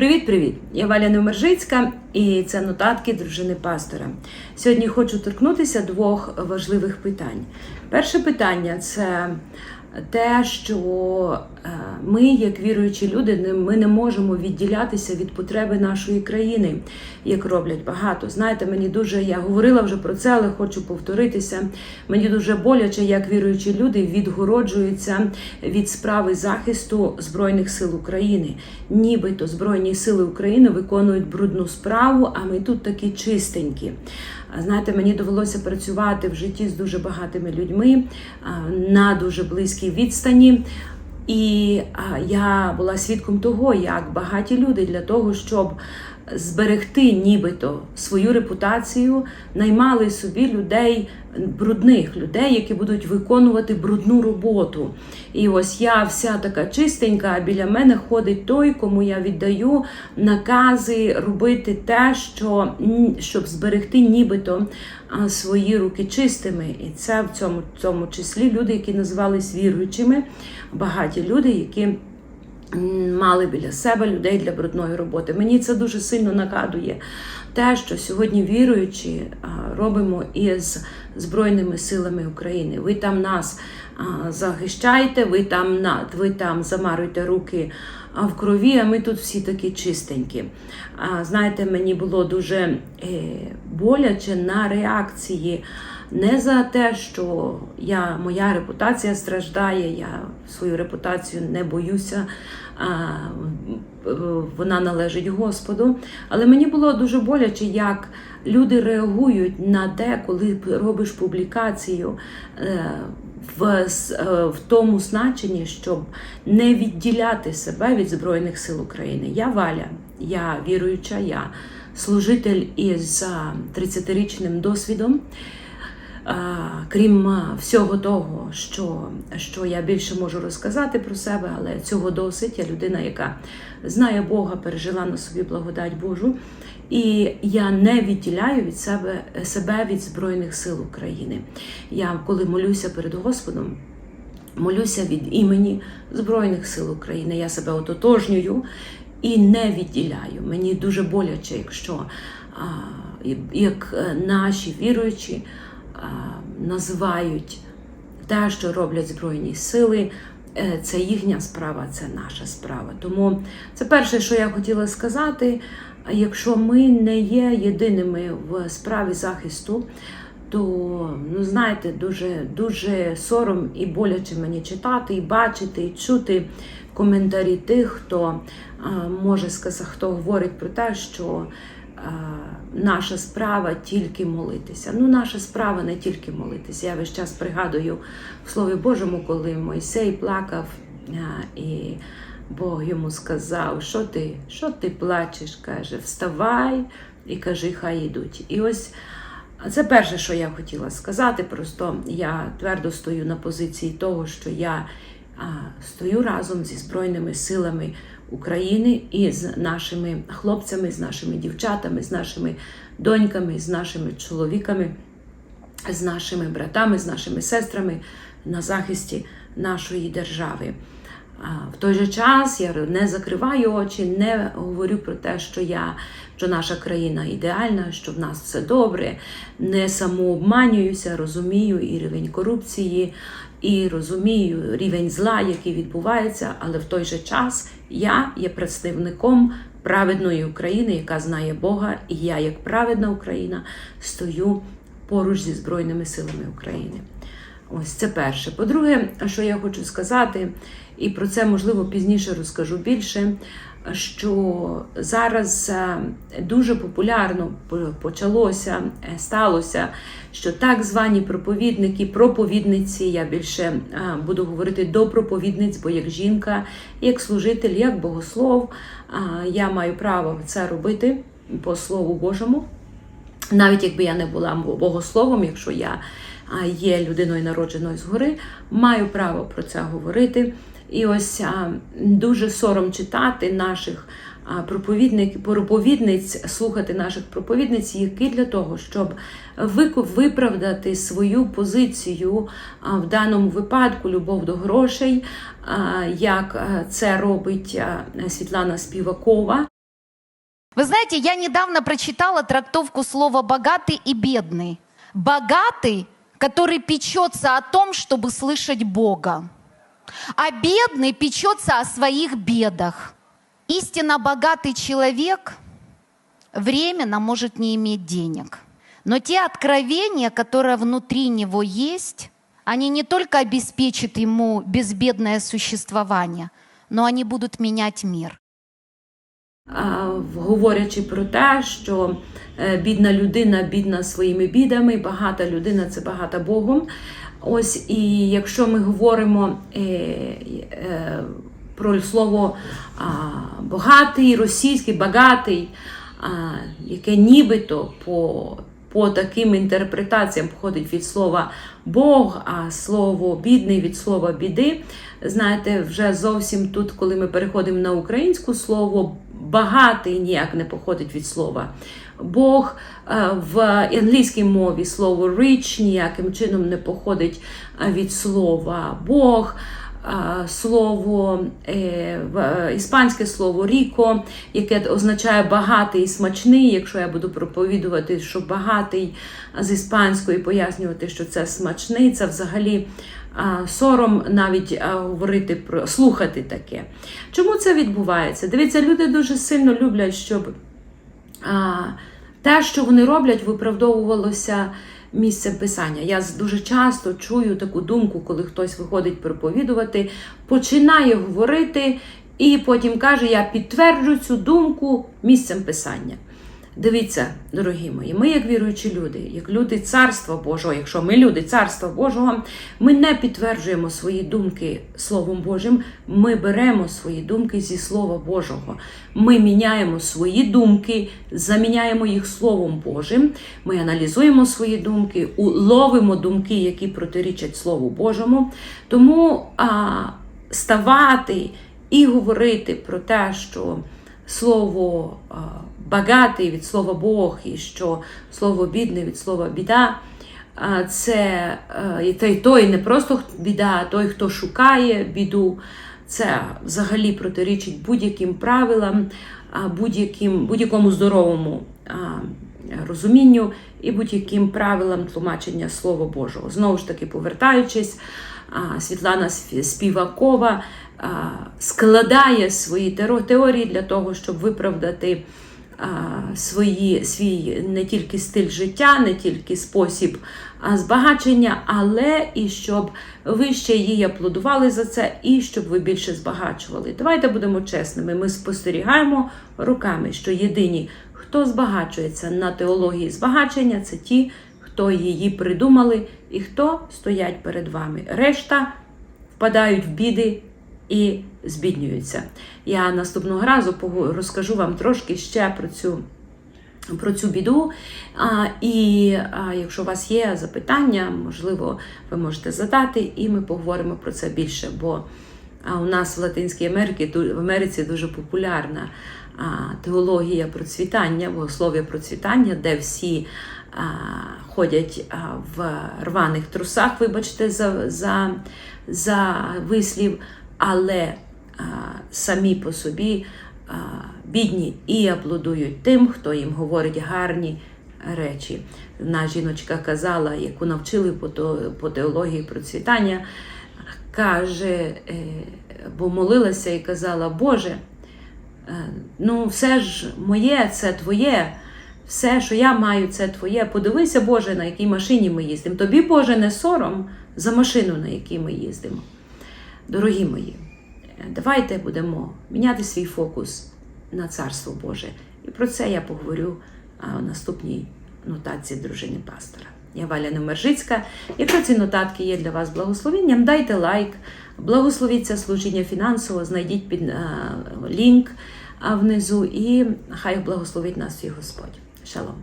Привіт-привіт! Я Валя Невмержицька і це нотатки дружини пастора. Сьогодні хочу торкнутися двох важливих питань. Перше питання це те, що е, ми, як віруючі люди, ми не можемо відділятися від потреби нашої країни, як роблять багато. Знаєте, мені дуже я говорила вже про це, але хочу повторитися. Мені дуже боляче, як віруючі люди відгороджуються від справи захисту Збройних сил України. Нібито Збройні сили України виконують брудну справу, а ми тут такі чистенькі. Знаєте, мені довелося працювати в житті з дуже багатими людьми на дуже близькій відстані. І я була свідком того, як багаті люди для того, щоб зберегти нібито свою репутацію, наймали собі людей, брудних людей, які будуть виконувати брудну роботу. І ось я вся така чистенька, а біля мене ходить той, кому я віддаю накази робити те, що щоб зберегти нібито свої руки чистими. І це в цьому, в цьому числі люди, які називались віруючими, багаті люди, які мали біля себе людей для брудної роботи. Мені це дуже сильно нагадує те, що сьогодні віруючі робимо із Збройними силами України. Ви там нас захищаєте, ви там, на- ви там замаруєте руки в крові, а ми тут всі такі чистенькі. Знаєте, мені було дуже е, боляче на реакції. Не за те, що я, моя репутація страждає, я свою репутацію не боюся, а, вона належить Господу. Але мені було дуже боляче, як люди реагують на те, коли робиш публікацію е, в, е, в тому значенні, щоб не відділяти себе від Збройних сил України. Я Валя, я віруюча, я служитель із 30-річним досвідом. Крім всього того, що, що я більше можу розказати про себе, але цього досить. Я людина, яка знає Бога, пережила на собі благодать Божу. І я не відділяю від себе себе від Збройних сил України. Я коли молюся перед Господом, молюся від імені Збройних сил України. Я себе ототожнюю і не відділяю. Мені дуже боляче, якщо а, як е, наші віруючі називають те, що роблять Збройні сили. е, Це їхня справа, це наша справа. Тому це перше, що я хотіла сказати. Якщо ми не є єдиними в справі захисту, то ну знаєте, дуже дуже сором і боляче мені читати, і бачити, і чути коментарі тих, хто може сказати, хто говорить про те, що наша справа тільки молитися. Ну, наша справа не тільки молитися. Я весь час пригадую в Слові Божому, коли Мойсей плакав і. Бог йому сказав, що ти, що ти плачеш? каже, вставай і кажи, хай йдуть. І ось це перше, що я хотіла сказати. Просто я твердо стою на позиції того, що я стою разом зі Збройними силами України і з нашими хлопцями, з нашими дівчатами, з нашими доньками, з нашими чоловіками, з нашими братами, з нашими сестрами на захисті нашої держави. В той же час я не закриваю очі, не говорю про те, що я що наша країна ідеальна, що в нас все добре, не самообманююся, розумію і рівень корупції, і розумію рівень зла, який відбувається, але в той же час я є представником праведної України, яка знає Бога, і я, як праведна Україна, стою поруч зі Збройними силами України. Ось це перше. По-друге, що я хочу сказати, і про це можливо пізніше розкажу більше. Що зараз е, дуже популярно почалося, е, сталося, що так звані проповідники, проповідниці, я більше е, буду говорити до проповідниць, бо як жінка, як служитель, як богослов, я маю право це робити по Слову Божому навіть якби я не була богословом, якщо я є людиною народженою згори, маю право про це говорити. І ось а, дуже сором читати наших а, проповідник, проповідниць, слухати наших проповідниць, які для того, щоб вику- виправдати свою позицію а, в даному випадку любов до грошей, а, як а, це робить а, Світлана Співакова. Вы знаете, я недавно прочитала трактовку слова «богатый» и «бедный». Богатый, который печется о том, чтобы слышать Бога, а бедный печется о своих бедах. Истинно богатый человек временно может не иметь денег, но те откровения, которые внутри него есть, они не только обеспечат ему безбедное существование, но они будут менять мир. Говорячи про те, що е, бідна людина бідна своїми бідами, багата людина це багата Богом. Ось і якщо ми говоримо е, е, про слово а, багатий, російський, багатий, яке нібито по, по таким інтерпретаціям походить від слова Бог, а слово бідний від слова біди. Знаєте, вже зовсім тут, коли ми переходимо на українську слово багатий ніяк не походить від слова. Бог е, в англійській мові слово rich ніяким чином не походить е, від слова Бог. Е, Слово іспанське слово ріко, яке означає багатий і смачний. Якщо я буду проповідувати, що багатий з іспанської пояснювати, що це смачний, це взагалі сором навіть говорити про слухати таке. Чому це відбувається? Дивіться, люди дуже сильно люблять, щоб те, що вони роблять, виправдовувалося місцем писання. Я дуже часто чую таку думку, коли хтось виходить проповідувати, починає говорити і потім каже: Я підтверджу цю думку місцем писання. Дивіться, дорогі мої, ми, як віруючі люди, як люди Царства Божого, якщо ми люди Царства Божого, ми не підтверджуємо свої думки Словом Божим, ми беремо свої думки зі Слова Божого. Ми міняємо свої думки, заміняємо їх Словом Божим. Ми аналізуємо свої думки, ловимо думки, які протирічать Слову Божому. Тому а, ставати і говорити про те, що слово багатий від слова Бог, і що слово бідний від слова біда. Це той, той не просто біда, а той, хто шукає біду. Це взагалі протирічить будь-яким правилам, будь-якому здоровому розумінню і будь-яким правилам тлумачення Слова Божого. Знову ж таки, повертаючись, Світлана Співакова складає свої теорії для того, щоб виправдати свої, свій не тільки стиль життя, не тільки спосіб збагачення, але і щоб ви ще її аплодували за це, і щоб ви більше збагачували. Давайте будемо чесними. Ми спостерігаємо руками, що єдині, хто збагачується на теології збагачення, це ті, хто її придумали і хто стоять перед вами. Решта впадають в біди і збіднюються. Я наступного разу розкажу вам трошки ще про цю. Про цю біду. А, і а, якщо у вас є запитання, можливо, ви можете задати, і ми поговоримо про це більше. Бо у нас в Латинській Америці, в Америці дуже популярна а, теологія процвітання, богослов'я процвітання, де всі а, ходять а, в рваних трусах, вибачте, за, за, за вислів, але а, самі по собі а, бідні і аплодують тим, хто їм говорить гарні речі. Одна жіночка казала, яку навчили по, теології процвітання, каже, е, бо молилася і казала, Боже, е, ну все ж моє, це твоє. Все, що я маю, це твоє. Подивися, Боже, на якій машині ми їздимо. Тобі, Боже, не сором за машину, на якій ми їздимо. Дорогі мої, е, давайте будемо міняти свій фокус на Царство Боже. І про це я поговорю у наступній нотації дружини пастора. Я Валя Немержицька. Якщо ці нотатки є для вас благословенням, дайте лайк, благословіть це служіння фінансово, знайдіть під а, лінк внизу, і хай благословить нас і Господь. Шалом.